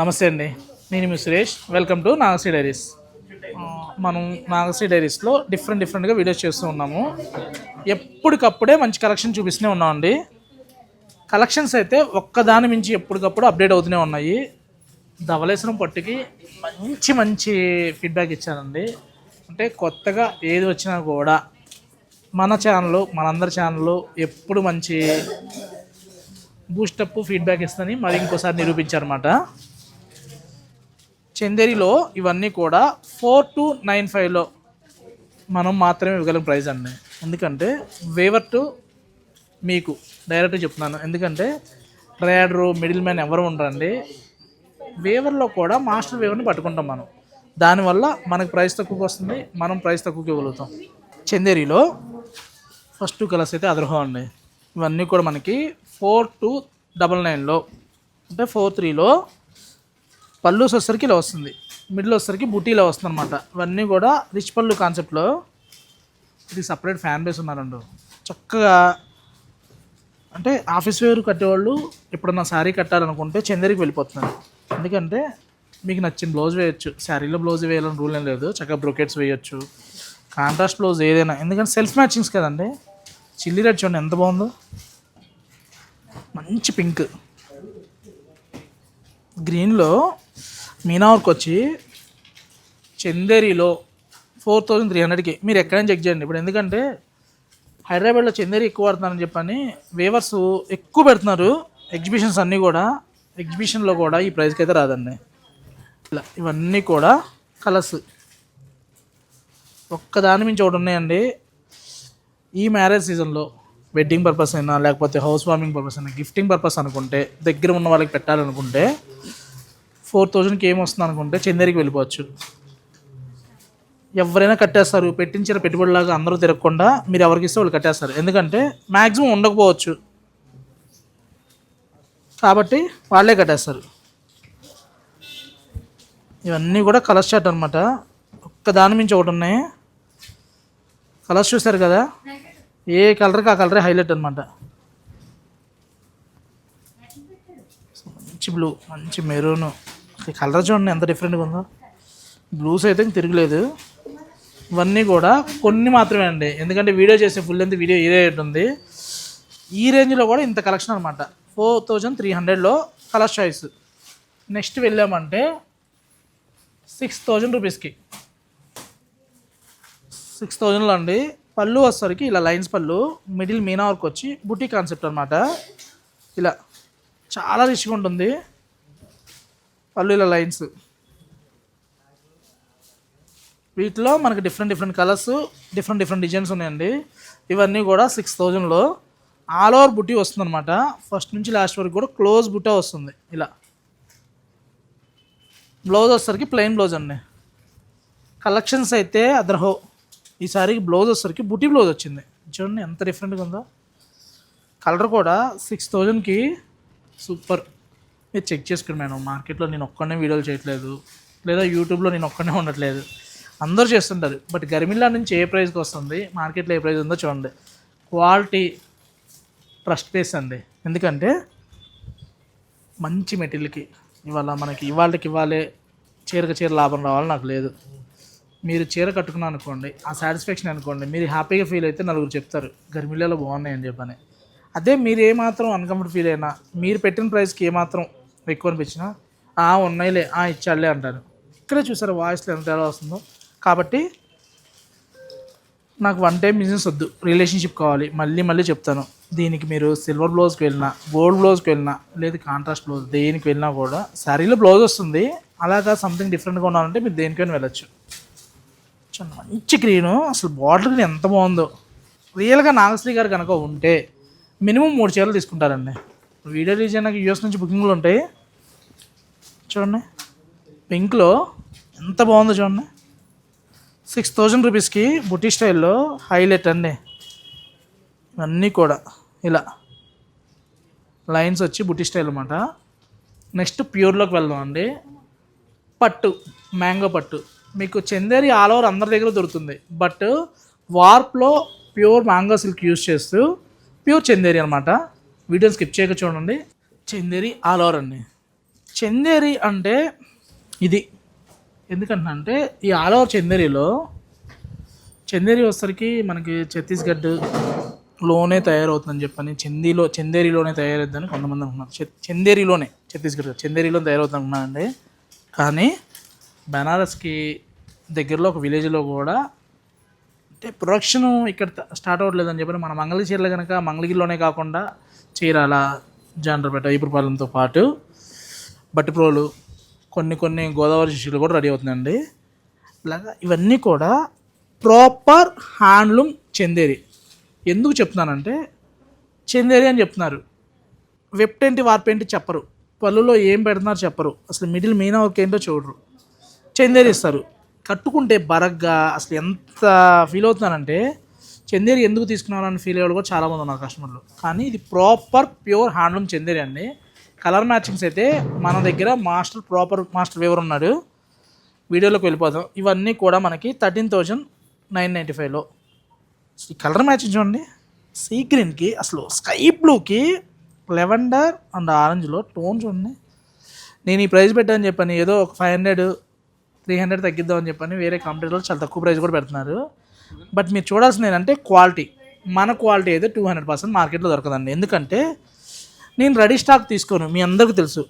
నమస్తే అండి. నేను మీ Suresh. Welcome to Nagasri diaries మనం నాగశ్రీ డైరీస్లో డిఫరెంట్ డిఫరెంట్గా వీడియోస్ చేస్తూ ఉన్నాము. ఎప్పటికప్పుడే మంచి కలెక్షన్ చూపిస్తూనే ఉన్నామండి కలెక్షన్స్ అయితే ఒక్కదాని మించి ఎప్పటికప్పుడు అప్డేట్ అవుతూనే ఉన్నాయి. ధవలేశ్వరం పట్టుకి మంచి మంచి ఫీడ్బ్యాక్ ఇచ్చారండి. అంటే కొత్తగా ఏది వచ్చినా కూడా మన ఛానల్ మనందరి ఛానల్ ఎప్పుడు మంచి బూస్టప్ ఫీడ్బ్యాక్ ఇస్తుందని మరి ఇంకోసారి నిరూపించారన్నమాట. చందేరిలో ఇవన్నీ కూడా ఫోర్ టు నైన్ ఫైవ్లో మనం మాత్రమే ఇవ్వగలం ప్రైస్ అండి. ఎందుకంటే వేవర్ టు మీకు డైరెక్ట్ చెప్తున్నాను. ఎందుకంటే ట్రేడరు మిడిల్ మ్యాన్ ఎవరు ఉండరండి. వేవర్లో కూడా మాస్టర్ వేవర్ని పట్టుకుంటాం మనం. దానివల్ల మనకు ప్రైస్ తక్కువకి వస్తుంది మనం ప్రైస్ తక్కువకి ఇవ్వగలుగుతాం. చందేరిలో ఫస్ట్ టూ కలర్స్ అయితే అదర్హో అండి. ఇవన్నీ కూడా మనకి ఫోర్ టు డబల్ నైన్లో అంటే ఫోర్ త్రీలో పళ్ళు వచ్చేసరికి ఇలా వస్తుంది. మిడిల్ వచ్చేసరికి బుటీలో వస్తుంది అనమాట ఇవన్నీ కూడా రిచ్ పళ్ళు కాన్సెప్ట్లో. ఇది సపరేట్ ఫ్యాన్ బేస్ ఉన్నారండు. చక్కగా అంటే ఆఫీస్ వేర్ కట్టేవాళ్ళు ఎప్పుడన్నా శారీ కట్టాలనుకుంటే చందరికి వెళ్ళిపోతున్నారు. ఎందుకంటే మీకు నచ్చిన బ్లౌజ్ వేయచ్చు. శారీలో బ్లౌజ్ వేయాలని రూల్ ఏం లేదు. చక్కగా బ్రొకెట్స్ వేయొచ్చు. కాంట్రాస్ట్ బ్లౌజ్ ఏదైనా. ఎందుకంటే సెల్ఫ్ మ్యాచింగ్స్ కదండి. చిల్లీ రెడ్ చూడండి ఎంత బాగుందో. మంచి పింక్. గ్రీన్లో మీనావర్క్ వచ్చి చందేరిలో ఫోర్ థౌజండ్ త్రీ హండ్రెడ్కి. మీరు ఎక్కడైనా చెక్ చేయండి. ఇప్పుడు ఎందుకంటే హైదరాబాద్లో చందేరి ఎక్కువ పడుతున్నారని చెప్పని వేవర్స్ ఎక్కువ పెడుతున్నారు. ఎగ్జిబిషన్స్ అన్నీ కూడా ఎగ్జిబిషన్లో కూడా ఈ ప్రైస్కి అయితే రాదండి. ఇలా ఇవన్నీ కూడా కలర్స్. ఒక్కదాని మించి ఒకటి ఉన్నాయండి. ఈ మ్యారేజ్ సీజన్లో. వెడ్డింగ్ పర్పస్ అయినా లేకపోతే హౌస్ వార్మింగ్ పర్పస్ అయినా గిఫ్టింగ్ పర్పస్ అనుకుంటే దగ్గర ఉన్న వాళ్ళకి పెట్టాలనుకుంటే ఫోర్ థౌజండ్కి ఏం వస్తుంది అనుకుంటే చందేరికి వెళ్ళిపోవచ్చు. ఎవరైనా కట్టేస్తారు పెట్టించిన పెట్టుబడిలాగా అందరూ తిరగకుండా మీరు ఎవరికి ఇస్తే వాళ్ళు కట్టేస్తారు. ఎందుకంటే మ్యాక్సిమం ఉండకపోవచ్చు. కాబట్టి వాళ్ళే కట్టేస్తారు. ఇవన్నీ కూడా కలర్ షర్ట్ అనమాట ఒక్క దాని మించి ఒకటి ఉన్నాయి. కలర్స్ చూశారు కదా? ఏ కలర్కి ఆ కలరే హైలైట్ అనమాట మంచి బ్లూ మంచి మెరూన్. కలర్ చూడండి ఎంత డిఫరెంట్గా ఉందో. బ్లూస్ అయితే ఇంక తిరగలేదు. ఇవన్నీ కూడా కొన్ని మాత్రమే అండి. ఎందుకంటే వీడియో చేసే ఫుల్ లెంత్ వీడియో ఇదే ఉంది. ఈ రేంజ్లో కూడా ఇంత కలెక్షన్ అనమాట ఫోర్ థౌజండ్ త్రీ హండ్రెడ్లో కలర్ చాయిస్ నెక్స్ట్ వెళ్ళామంటే సిక్స్ థౌజండ్ రూపీస్కి సిక్స్ థౌజండ్లో అండి. పళ్ళు వచ్చేసరికి ఇలా లైన్స్ పళ్ళు మిడిల్ మీనా వర్క్ వచ్చి బుటీ కాన్సెప్ట్ అనమాట ఇలా చాలా రిచ్గా ఉంటుంది. పళ్ళు ఇలా లైన్స్. వీటిలో మనకి different different colours different different designs ఉన్నాయండి. ఇవన్నీ కూడా సిక్స్ థౌజండ్లో ఆల్ ఓవర్ బుటీ వస్తుంది అనమాట ఫస్ట్ నుంచి లాస్ట్ వరకు కూడా క్లోజ్ బుట్టే వస్తుంది. ఇలా. బ్లౌజ్ వచ్చేసరికి ప్లెయిన్ బ్లౌజ్ అండి. కలెక్షన్స్ అయితే అదర్హో ఈసారికి బ్లౌజ్ వచ్చేసరికి బుటీ బ్లౌజ్ వచ్చింది. చూడండి ఎంత డిఫరెంట్గా ఉందో. కలర్ కూడా సిక్స్ థౌజండ్కి సూపర్ మీరు చెక్ చేసుకోండి మేడం మార్కెట్లో నేను ఒక్కనే వీడియోలు చేయట్లేదు. లేదా యూట్యూబ్లో నేను ఒక్కనే ఉండట్లేదు. అందరూ చేస్తుంటారు బట్ గర్మిల్లా నుంచి ఏ ప్రైస్కి వస్తుంది మార్కెట్లో ఏ ప్రైస్ ఉందో చూడండి. క్వాలిటీ ట్రస్ట్ బేస్ అండి. ఎందుకంటే మంచి మెటీరియల్కి ఇవాళ మనకి ఇవాళకి ఇవ్వాలి చీరక చీర లాభం రావాలి నాకు లేదు. మీరు చీర కట్టుకున్నాను అనుకోండి ఆ సాటిస్ఫాక్షన్ అనుకోండి మీరు హ్యాపీగా ఫీల్ అయితే నలుగురు చెప్తారు గర్మిలలో అని చెప్పని. అదే మీరు ఏమాత్రం అన్కంఫర్ట్ ఫీల్ అయినా మీరు పెట్టిన ప్రైస్కి ఏమాత్రం ఎక్కువ అనిపించినా ఆ ఉన్నాయిలే ఆ ఇచ్చాడులే అంటారు. ఇక్కడే చూసారు వాయిస్లో ఎంత తేడా వస్తుందో? కాబట్టి నాకు వన్ టైం బిజినెస్ వద్దు రిలేషన్షిప్ కావాలి మళ్ళీ మళ్ళీ చెప్తాను. దీనికి మీరు సిల్వర్ బ్లౌజ్కి వెళ్ళినా గోల్డ్ బ్లౌజ్కి వెళ్ళినా లేదు కాంట్రాస్ట్ బ్లౌజ్ దేనికి వెళ్ళినా కూడా శారీలో బ్లౌజ్ వస్తుంది అలాగా సంథింగ్ డిఫరెంట్గా ఉన్నారంటే మీరు దేనికైనా వెళ్ళొచ్చు. మంచి గ్రీను అసలు బార్డర్ గ్రీన్ ఎంత బాగుందో. రియల్గా నాగశ్రీ గారు కనుక ఉంటే మినిమం మూడు చీరలు తీసుకుంటారండి. వీడియో రిలీజ్ నాకు యూఎస్ నుంచి బుకింగ్లు ఉంటాయి. చూడండి. పింక్లో ఎంత బాగుందో చూడండి. సిక్స్ థౌజండ్ రూపీస్కి బుటీ స్టైల్లో హైలైట్ అండి. ఇవన్నీ కూడా ఇలా లైన్స్ వచ్చి బుటీ స్టైల్ అనమాట నెక్స్ట్ ప్యూర్లోకి వెళ్దాం అండి పట్టు మ్యాంగో పట్టు. మీకు చందేరి ఆల్ ఓవర్ అందరి దగ్గర దొరుకుతుంది. బట్ వార్ప్లో ప్యూర్ మ్యాంగో సిల్క్ యూస్ చేస్తూ ప్యూర్ చందేరి అనమాట వీడియోని స్కిప్ చేయక చూడండి. చందేరి ఆల్ ఓవర్ అండి. చందేరి అంటే ఇది. ఎందుకంటే ఈ ఆల్ ఓవర్ చందేరిలో చందేరి వచ్చరికి మనకి ఛత్తీస్గఢ్లోనే తయారవుతుందని చెప్పని చందీలో చందేరిలోనే తయారవుతుందని కొంతమంది అనుకున్నారు చందేరిలోనే ఛత్తీస్గఢ్ ఛత్తీస్గఢ్లో తయారవుతుంది అనుకున్నానండి కానీ బెనారస్కి దగ్గరలో ఒక విలేజ్లో కూడా అంటే ప్రొడక్షన్ ఇక్కడ స్టార్ట్ అవ్వట్లేదని చెప్పి మన మంగళగిరి చీరలు కనుక మంగళగిరిలోనే కాకుండా చీరాల జాండ్రపేట ఈపురపాలెంతో పాటు బట్టిప్రోలు కొన్ని కొన్ని గోదావరి శిష్యులు కూడా రెడీ అవుతుందండి ఇలాగా ఇవన్నీ కూడా ప్రాపర్ హ్యాండ్లూమ్ చందేరి. ఎందుకు చెప్తున్నానంటే చందేరి అని చెప్తున్నారు. వెప్టేంటి వార్పేంటి చెప్పరు. పళ్ళులో ఏం పెడుతున్నారు చెప్పరు. అసలు మిడిల్ మీనా వర్క్ ఏంటో చూడరు. చందేరిస్తారు. కట్టుకుంటే బరగ్గా అసలు ఎంత ఫీల్ అవుతున్నానంటే చందేరి ఎందుకు తీసుకున్నారని ఫీల్ అయ్యేవాళ్ళు కూడా చాలామంది ఉన్నారు కస్టమర్లు. కానీ ఇది ప్రాపర్ ప్యూర్ హ్యాండ్లూమ్ చందేరి అండి. కలర్ మ్యాచింగ్స్ అయితే మన దగ్గర మాస్టర్ ప్రాపర్ మాస్టర్ వేవర్ ఉన్నాడు. వీడియోలోకి వెళ్ళిపోదాం. ఇవన్నీ కూడా మనకి థర్టీన్ థౌజండ్ నైన్ నైంటీ ఫైవ్లో ఈ కలర్ మ్యాచింగ్ చూడండి. సీ గ్రీన్కి అసలు స్కై బ్లూకి లెవెండర్ అండ్ ఆరెంజ్లో టోన్ చూడండి. నేను ఈ ప్రైస్ పెట్టాను చెప్పాను. ఏదో ఒక ఫైవ్ హండ్రెడ్ త్రీ హండ్రెడ్ తగ్గిద్దామని చెప్పని వేరే కంపెనీలో చాలా తక్కువ ప్రైస్ కూడా పెడుతున్నారు. బట్ మీరు చూడాల్సింది ఏంటంటే క్వాలిటీ మన క్వాలిటీ అయితే టూ హండ్రెడ్ పర్సెంట్ మార్కెట్లో దొరకదండి. ఎందుకంటే నేను రెడీ స్టాక్ తీసుకోను మీ అందరికీ తెలుసు.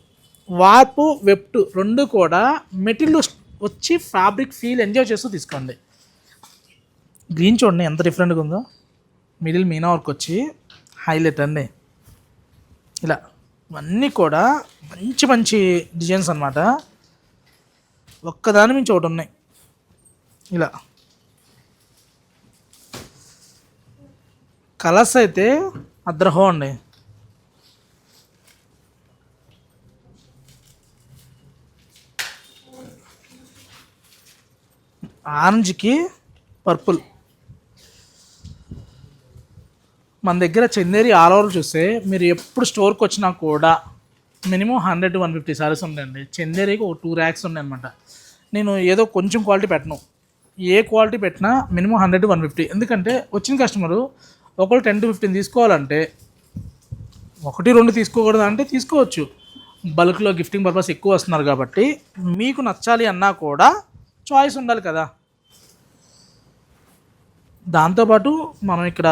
వార్పు వెప్టు రెండు కూడా మెటీరియల్ వచ్చి ఫ్యాబ్రిక్ ఫీల్ ఎంజాయ్ చేస్తూ తీసుకోండి. గ్రీన్ చూడండి ఎంత డిఫరెంట్గా ఉందో. మిడిల్ మీనా వర్క్ వచ్చి హైలైట్ అండి. ఇలా. ఇవన్నీ కూడా మంచి మంచి డిజైన్స్ అనమాట ఒక్కదాని మించి ఒకటి ఉన్నాయి. ఇలా. కలర్స్ అయితే అద్రహో అండి. ఆరెంజ్కి పర్పుల్. మన దగ్గర చందేరి ఆల్ ఓవర్ చూస్తే మీరు ఎప్పుడు స్టోర్కి వచ్చినా కూడా minimum hundred one fifty saris ఉంటాయండి చందేరికి ఒక టూ ర్యాక్స్ ఉన్నాయి అనమాట నేను ఏదో కొంచెం క్వాలిటీ పెట్టను. ఏ క్వాలిటీ పెట్టినా మినిమం హండ్రెడ్ వన్ ఫిఫ్టీ ఎందుకంటే వచ్చిన కస్టమరు ఒకళ్ళు టెన్ టు ఫిఫ్టీన్ తీసుకోవాలంటే ఒకటి రెండు తీసుకోకూడదు అంటే తీసుకోవచ్చు. బల్క్లో గిఫ్టింగ్ పర్పస్ ఎక్కువ వస్తున్నారు కాబట్టి మీకు నచ్చాలి అన్నా కూడా చాయిస్ ఉండాలి కదా. దాంతోపాటు మనం ఇక్కడ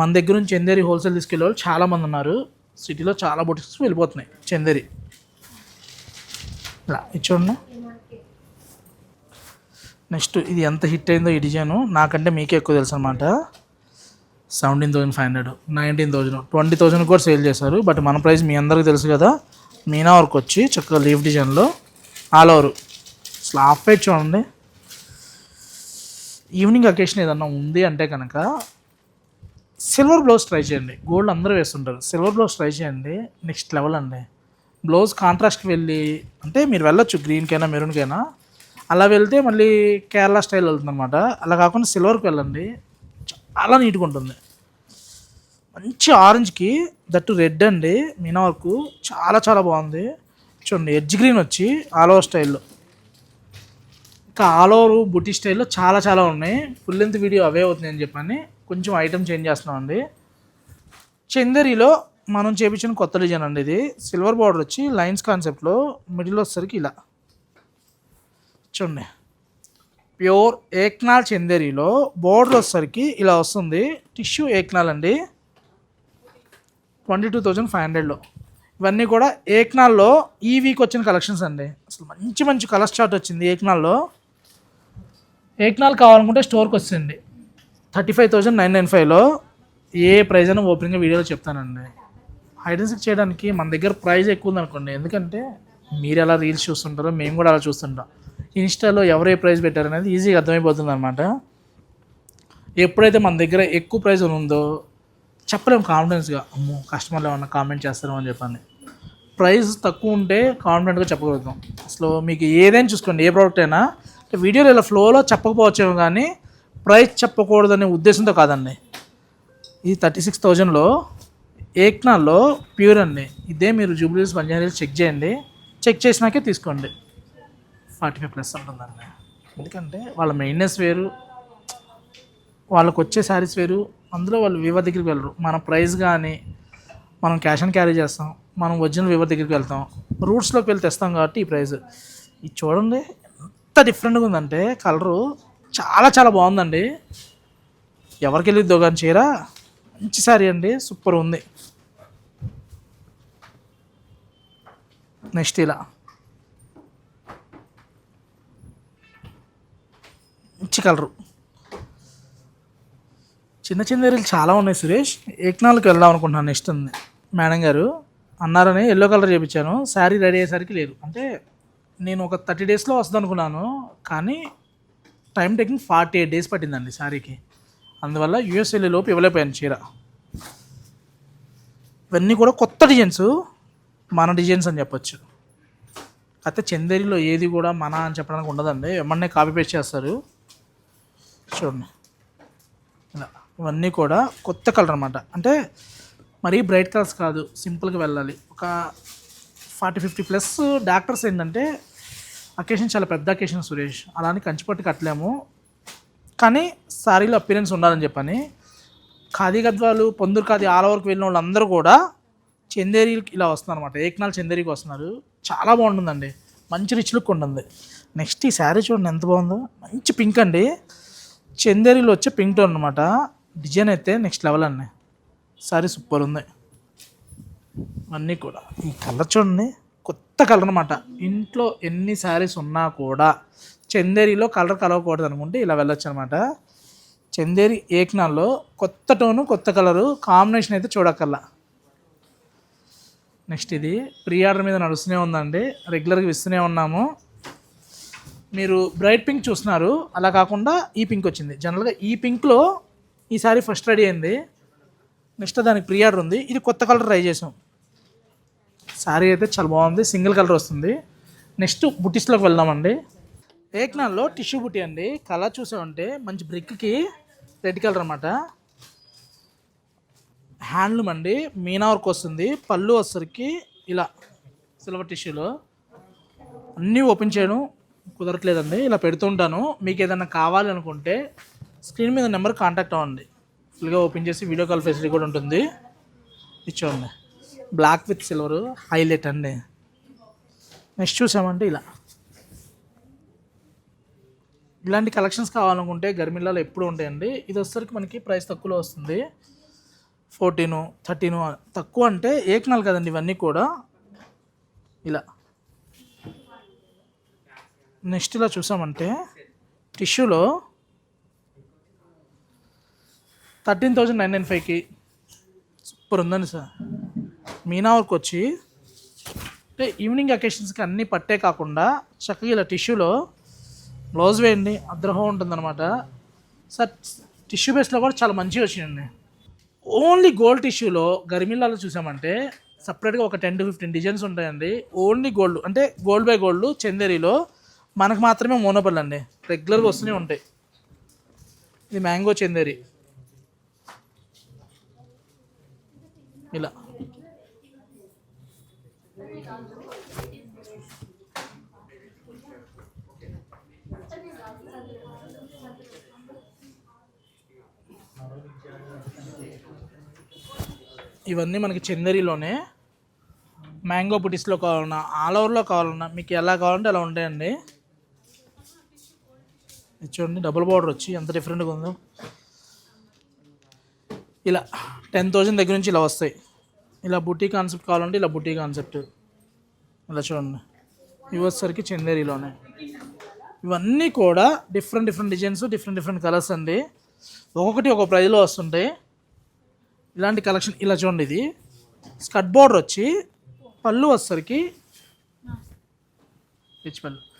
మన దగ్గర నుంచి చందేరి హోల్సేల్ తీసుకెళ్ళే వాళ్ళు చాలామంది ఉన్నారు. సిటీలో చాలా బొటిక్స్ వెళ్ళిపోతున్నాయి. చందేరి ఇలా ఇది చూడండి. నెక్స్ట్ ఇది ఎంత హిట్ అయిందో ఈ డిజైన్ నాకంటే మీకే ఎక్కువ తెలుసు అనమాట seventeen thousand five hundred nineteen thousand twenty thousand కూడా సేల్ చేశారు. బట్ మన ప్రైస్ మీ అందరికీ తెలుసు కదా మీనా వర్క్ వచ్చి చక్కగా లీఫ్ డిజైన్లో ఆల్ ఓవర్. అసలు హాఫ్ చూడండి. ఈవినింగ్ అకేషన్ ఏదన్నా ఉంది అంటే కనుక సిల్వర్ బ్లౌజ్ ట్రై చేయండి. గోల్డ్ అందరూ వేస్తుంటారు. సిల్వర్ బ్లౌజ్ ట్రై చేయండి. నెక్స్ట్ లెవెల్ అండి. బ్లౌజ్ కాంట్రాస్ట్కి వెళ్ళి అంటే మీరు వెళ్ళొచ్చు గ్రీన్కైనా మెరూన్కైనా అలా వెళ్తే మళ్ళీ కేరళ స్టైల్ వెళ్తుంది అనమాట అలా కాకుండా సిల్వర్కి వెళ్ళండి. చాలా నీట్గా ఉంటుంది. మంచి ఆరెంజ్కి దట్టు రెడ్ అండి మీనా వరకు. చాలా చాలా బాగుంది. చూడండి ఎడ్జ్ గ్రీన్ వచ్చి ఆల్ ఓవర్ స్టైల్లో ఇంకా ఆల్ ఓవర్ బుటీ స్టైల్లో చాలా చాలా ఉన్నాయి. ఫుల్ లెంత్ వీడియో అవే అవుతున్నాయని చెప్పని కొంచెం ఐటమ్ చేంజ్ చేస్తున్నాం అండి చందేరిలో మనం చేపించిన కొత్త డిజైన్ అండి ఇది. సిల్వర్ బార్డర్ వచ్చి లైన్స్ కాన్సెప్ట్లో మిడిల్ వచ్చేసరికి ఇలా. చూడండి ప్యూర్ ఏక్నాల్ చందేరిలో బోర్డర్ వచ్చేసరికి ఇలా వస్తుంది. టిష్యూ ఏక్నాల్ అండి. ట్వంటీ టూ థౌజండ్ ఫైవ్ హండ్రెడ్లో. ఇవన్నీ కూడా ఏక్నాల్లో ఈ వీక్ వచ్చిన కలెక్షన్స్ అండి. అసలు మంచి మంచి కలర్ చార్ట్ వచ్చింది ఏక్నాల్లో. ఏక్నాల్ కావాలనుకుంటే స్టోర్కి వచ్చింది thirty five thousand nine nine ఫైవ్లో. ఏ ప్రైజ్ అయినా ఓపెనింగ్ వీడియోలో చెప్తానండి. హైడెన్సిక్ చేయడానికి మన దగ్గర ప్రైజ్ ఎక్కువ ఉందనుకోండి. ఎందుకంటే మీరు ఎలా రీల్స్ చూస్తుంటారో మేము కూడా అలా చూస్తుంటాం. ఇన్స్టాలో ఎవరే ప్రైస్ పెట్టారనేది ఈజీగా అర్థమైపోతుంది అనమాట ఎప్పుడైతే మన దగ్గర ఎక్కువ ప్రైస్ ఉందో చెప్పలేము కాన్ఫిడెన్స్గా అమ్మో కస్టమర్లు ఏమన్నా కామెంట్ చేస్తారో అని చెప్పండి ప్రైస్ తక్కువ ఉంటే కాన్ఫిడెంట్గా చెప్పగలుగుతాం. అసలు మీకు ఏదైనా చూసుకోండి ఏ ప్రోడక్ట్ అయినా. వీడియోలో ఇలా ఫ్లోలో చెప్పకపోవచ్చేమో కానీ ప్రైస్ చెప్పకూడదనే ఉద్దేశంతో కాదండి. ఈ థర్టీ సిక్స్ థౌజండ్లో ఏక్నాల్లో ప్యూర్ అండి. ఇదే మీరు జూబ్లీస్ బంజారీస్ చెక్ చేయండి. చెక్ చేసినాకే తీసుకోండి. ఫార్టీ ఫైవ్ ప్లస్ ఉంటుందండి ఎందుకంటే వాళ్ళ మెయింటెనెన్స్ వేరు వాళ్ళకి వచ్చే శారీస్ వేరు అందులో వాళ్ళు వివా దగ్గరికి వెళ్ళరు. మన ప్రైస్ కానీ మనం క్యాష్ అండ్ క్యారీ చేస్తాం మనం ఒరిజినల్ వివర్ దగ్గరికి వెళ్తాం రూట్స్లోకి వెళ్ళి తెస్తాం కాబట్టి ఈ ప్రైస్. ఇది చూడండి ఎంత డిఫరెంట్గా ఉందంటే కలరు చాలా చాలా బాగుందండి. ఎవరికి వెళ్ళిద్దో కానీ చీర? మంచి సారీ అండి సూపర్ ఉంది. నెక్స్ట్ ఇలా. కలరు చిన్న చిన్న ఏరియాలు చాలా ఉన్నాయి సురేష్. ఏక్నాల్కి వెళ్దాం అనుకుంటున్నాను నెక్స్ట్ ఉంది. మేడం గారు అన్నారని ఎల్లో కలర్ చేయించాను శారీ రెడీ అయ్యేసరికి లేదు. అంటే నేను ఒక థర్టీ డేస్లో వస్తుంది అనుకున్నాను. కానీ time taking forty eight days పట్టిందండి శారీకి. అందువల్ల యూఎస్ వెళ్ళే లోపు ఇవ్వలేకపోయాను చీర. ఇవన్నీ కూడా కొత్త డిజైన్స్. మన డిజైన్స్ అని చెప్పొచ్చు. అయితే చందేరిలో ఏది కూడా మన అని చెప్పడానికి ఉండదండి. ఎమ్మన్నే కాపీ పేస్ట్ చేస్తారు. చూడండి. ఇలా ఇవన్నీ కూడా కొత్త కలర్ అనమాట అంటే మరీ బ్రైట్ కలర్స్ కాదు సింపుల్గా వెళ్ళాలి. ఒక ఫార్టీ ఫిఫ్టీ ప్లస్ డాక్టర్స్ ఏంటంటే అకేషన్ చాలా పెద్ద అకేషన్ సురేష్. అలా అని కంచిపట్టు కట్టలేము. కానీ శారీలో అపీరెన్స్ ఉండాలని చెప్పని ఖాదీ గద్వాలు పొందూరు ఖాదీ ఆల్ ఓవర్కి వెళ్ళిన వాళ్ళందరూ కూడా చందేరికి ఇలా వస్తున్నారు అనమాట ఏకనాల్ చందేరికి వస్తున్నారు. చాలా బాగుంటుందండి. మంచి రిచ్ లుక్ ఉంటుంది. నెక్స్ట్ ఈ శారీ చూడండి ఎంత బాగుందో. మంచి పింక్ అండి. చందేరిలో వచ్చే పింక్ టోన్ అనమాట డిజైన్ అయితే నెక్స్ట్ లెవెల్ అన్నీ సారీ సూపర్ ఉంది. అన్నీ కూడా. ఈ కలర్ చూడండి కొత్త కలర్ అనమాట ఇంట్లో ఎన్ని శారీస్ ఉన్నా కూడా చందేరిలో కలర్ కలవకూడదు అనుకుంటే ఇలా వెళ్ళొచ్చు అనమాట చందేరి ఏక్నాల్లో కొత్త టోను కొత్త కలరు కాంబినేషన్ అయితే చూడక్కర్లా. నెక్స్ట్ ఇది ప్రీ ఆర్డర్ మీద నడుస్తూనే ఉందండి. రెగ్యులర్గా ఇస్తూనే ఉన్నాము. మీరు బ్రైట్ పింక్ చూస్తున్నారు. అలా కాకుండా ఈ పింక్ వచ్చింది. జనరల్గా ఈ పింక్లో ఈ సారీ ఫస్ట్ రెడీ అయింది. నెక్స్ట్ దానికి ప్రీ ఆర్డర్ ఉంది. ఇది కొత్త కలర్ ట్రై చేసాం. శారీ అయితే చాలా బాగుంది. సింగిల్ కలర్ వస్తుంది. నెక్స్ట్ బుటీస్లోకి వెళ్దామండి. ఏక్నాల్లో టిష్యూ బుటీ అండి. కలర్ చూసామంటే మంచి బ్రిక్కి రెడ్ కలర్ అనమాట హ్యాండ్లూమ్ అండి. మీనా వర్క్ వస్తుంది. పళ్ళు వచ్చరికి ఇలా సిల్వర్ టిష్యూలో అన్నీ ఓపెన్ చేయడం కుదరట్లేదండి. ఇలా పెడుతుంటాను. మీకు ఏదైనా కావాలనుకుంటే స్క్రీన్ మీద నెంబర్ కాంటాక్ట్ అవ్వండి. ఫుల్గా ఓపెన్ చేసి వీడియో కాల్ ఫెసిలిటీ కూడా ఉంటుంది. ఇచ్చోండి బ్లాక్ విత్ సిల్వర్ హైలైట్ అండి. నెక్స్ట్ చూసామంటే ఇలా. ఇలాంటి కలెక్షన్స్ కావాలనుకుంటే గర్మిల్లాలో ఎప్పుడు ఉంటాయండి. ఇది వచ్చేసరికి మనకి ప్రైస్ తక్కువలో వస్తుంది. ఫోర్టీను థర్టీను తక్కువ అంటే ఏకనాలు కదండి ఇవన్నీ కూడా. ఇలా. నెక్స్ట్ ఇలా చూసామంటే టిష్యూలో థర్టీన్ థౌజండ్ నైన్ నైన్ ఫైవ్కి సూపర్ ఉందండి సార్. మీనా వరకు వచ్చి అంటే ఈవినింగ్ అకేషన్స్కి అన్నీ పట్టే కాకుండా చక్కగా ఇలా టిష్యూలో బ్లౌజ్ వేయండి అద్రహం ఉంటుందన్నమాట. సార్ టిష్యూ బేస్లో కూడా చాలా మంచిగా వచ్చిందండి ఓన్లీ గోల్డ్ టిష్యూలో గరిమిల్లాలో చూసామంటే సపరేట్గా ఒక టెన్ టు ఫిఫ్టీన్ డిజైన్స్ ఉంటాయండి. ఓన్లీ గోల్డ్ అంటే గోల్డ్ బై గోల్డ్ చందేరిలో మనకు మాత్రమే మోనోపల్ అండి. రెగ్యులర్గా వస్తూనే ఉంటాయి. ఇది మ్యాంగో చెందేరి. ఇలా. ఇవన్నీ మనకి చెందరిలోనే మ్యాంగో పుటిస్లో కావాలన్నా ఆల్ ఓవర్లో కావాలన్నా మీకు ఎలా కావాలంటే అలా ఉంటాయండి. చూడండి డబుల్ బార్డర్ వచ్చి ఎంత డిఫరెంట్గా ఉందో. ఇలా టెన్ థౌజండ్ దగ్గర నుంచి ఇలా వస్తాయి. ఇలా బుటీ కాన్సెప్ట్ కావాలంటే ఇలా బుటీ కాన్సెప్ట్ ఇలా చూడండి. ఇవి వచ్చేసరికి చందేరిలోనే. ఇవన్నీ కూడా different different designs different different colours అండి. ఒక్కొక్కటి ఒక ప్రైజ్లో వస్తుంటాయి. ఇలాంటి కలెక్షన్ ఇలా చూడండి ఇది. స్కట్ బోర్డర్ వచ్చి పళ్ళు వచ్చేసరికి రిచ్ పళ్ళు.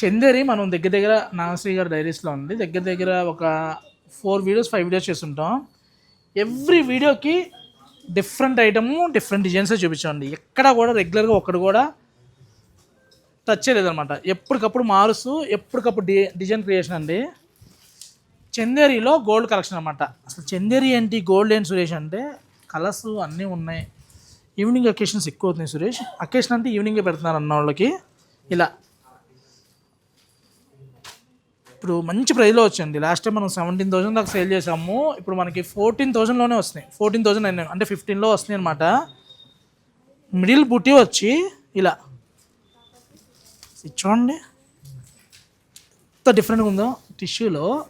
చందేరి మనం దగ్గర దగ్గర నాగశ్రీ గారి డైరీస్లో ఉంది. దగ్గర దగ్గర ఒక ఫోర్ వీడియోస్ ఫైవ్ వీడియోస్ చేస్తుంటాం. ఎవ్రీ వీడియోకి డిఫరెంట్ ఐటము డిఫరెంట్ డిజైన్సే చూపించండి. ఎక్కడ కూడా రెగ్యులర్గా ఒక్కడు కూడా టచ్ చేయలేదనమాట ఎప్పటికప్పుడు మారుస్తూ ఎప్పటికప్పుడు డి డిజైన్ క్రియేషన్ అండి. చందేరిలో గోల్డ్ కలెక్షన్ అనమాట అసలు చందేరి ఏంటి గోల్డ్ ఏంటి సురేష్ అంటే కలర్స్ అన్నీ ఉన్నాయి. ఈవినింగ్ అకేషన్స్ ఎక్కువ అవుతున్నాయి సురేష్. అకేషన్ అంటే ఈవినింగే పెడుతున్నారు అన్న వాళ్ళకి. ఇలా ఇప్పుడు మంచి ప్రైస్లో వచ్చింది. లాస్ట్ టైం మనం సెవెంటీన్ థౌసండ్ దాకా సేల్ చేసాము ఇప్పుడు మనకి ఫోర్టీన్ థౌసండ్లోనే వస్తున్నాయి. ఫోర్టీన్ థౌసండ్ అంటే ఫిఫ్టీన్లో వస్తున్నాయి అనమాట మిడిల్ బుట్టి వచ్చి ఇలా. చూడండి. ఎంత డిఫరెంట్గా ఉందో. టిష్యూలో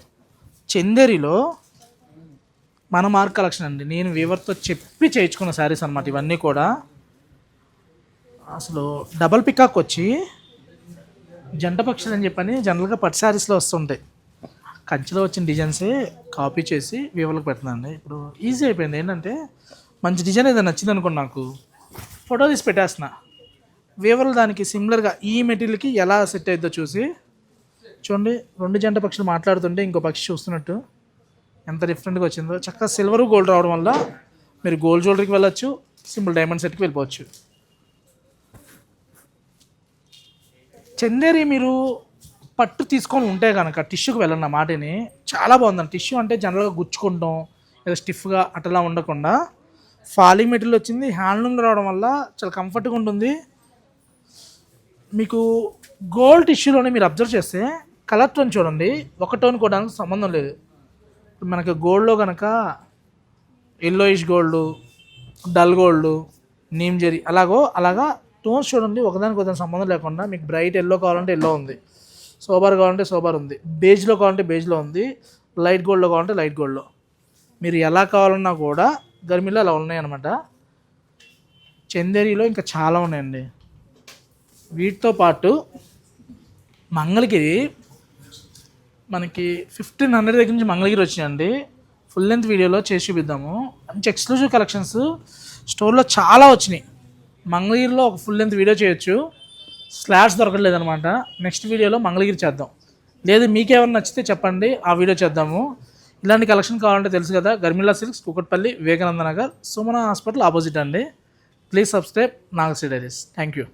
చందేరిలో మన మార్క్ కలెక్షన్ అండి. నేను వీవర్తో చెప్పి చేయించుకున్న శారీస్ అనమాట ఇవన్నీ కూడా. అసలు డబల్ పికాక్ వచ్చి జంట పక్షులు అని చెప్పని జనరల్గా పట్టు శారీస్లో వస్తుంటాయి. కంచెలో వచ్చిన డిజైన్సే కాపీ చేసి వీవర్లకు పెడుతున్నాను ఇప్పుడు ఈజీ అయిపోయింది. ఏంటంటే మంచి డిజైన్ ఏదైనా నచ్చింది అనుకోండి నాకు ఫోటో తీసి పెట్టేస్తున్న. వీవర్లు దానికి సిమిలర్గా ఈ మెటీరియల్కి ఎలా సెట్ అవుతుందో చూసి చూడండి. రెండు జంట పక్షులు మాట్లాడుతుంటే ఇంకో పక్షి చూస్తున్నట్టు ఎంత డిఫరెంట్గా వచ్చిందో. చక్కగా సిల్వర్ గోల్డ్ రావడం వల్ల మీరు గోల్డ్ జ్యువెలరీకి వెళ్ళొచ్చు సింపుల్ డైమండ్ సెట్కి వెళ్ళిపోవచ్చు. చందేరి మీరు పట్టు తీసుకొని ఉంటే కనుక టిష్యూకి వెళ్ళండి ఆ మాటని చాలా బాగుందండి. టిష్యూ అంటే జనరల్గా గుచ్చుకుంటాం లేదా స్టిఫ్గా అట్లా ఉండకుండా. ఫాలింగ్ మెటీరియల్ వచ్చింది హ్యాండ్లూమ్ రావడం వల్ల చాలా కంఫర్ట్గా ఉంటుంది. మీకు గోల్డ్ టిష్యూలోనే మీరు అబ్జర్వ్ చేస్తే కలర్ టోన్ చూడండి ఒక టోన్ కూడా సంబంధం లేదు. ఇప్పుడు మనకి గోల్డ్లో కనుక yellowish gold dull gold neem zari అలాగో అలాగా టోన్స్ చూడండి ఒకదానికి ఒకదాని సంబంధం లేకుండా మీకు బ్రైట్ ఎల్లో కావాలంటే ఎల్లో ఉంది సోబర్ కావాలంటే సోబర్ ఉంది బేజ్లో కావాలంటే బేజ్లో ఉంది లైట్ గోల్డ్లో కావాలంటే లైట్ గోల్డ్లో. మీరు ఎలా కావాలన్నా కూడా గర్మిలో అలా ఉన్నాయన్నమాట చందేరిలో ఇంకా చాలా ఉన్నాయండి. వీటితో పాటు మంగళగిరి మనకి ఫిఫ్టీన్ హండ్రెడ్ దగ్గర నుంచి మంగళగిరి వచ్చినాయండి. ఫుల్ లెంత్ వీడియోలో చేసి చూపిద్దాము. మంచి ఎక్స్క్లూజివ్ కలెక్షన్స్ స్టోర్లో చాలా వచ్చినాయి. మంగళగిరిలో ఒక ఫుల్ లెంత్ వీడియో చేయొచ్చు. స్లాష్ దొరకలేదనమాట నెక్స్ట్ వీడియోలో మంగళగిరి చేద్దాం. లేదు మీకేమైనా నచ్చితే చెప్పండి ఆ వీడియో చేద్దాము. ఇలాంటి కలెక్షన్ కావాలంటే తెలుసు కదా Garmila silks Kukatpally Vivekananda Nagar Sumana hospital opposite అండి. Please subscribe Nagasri diaries thank you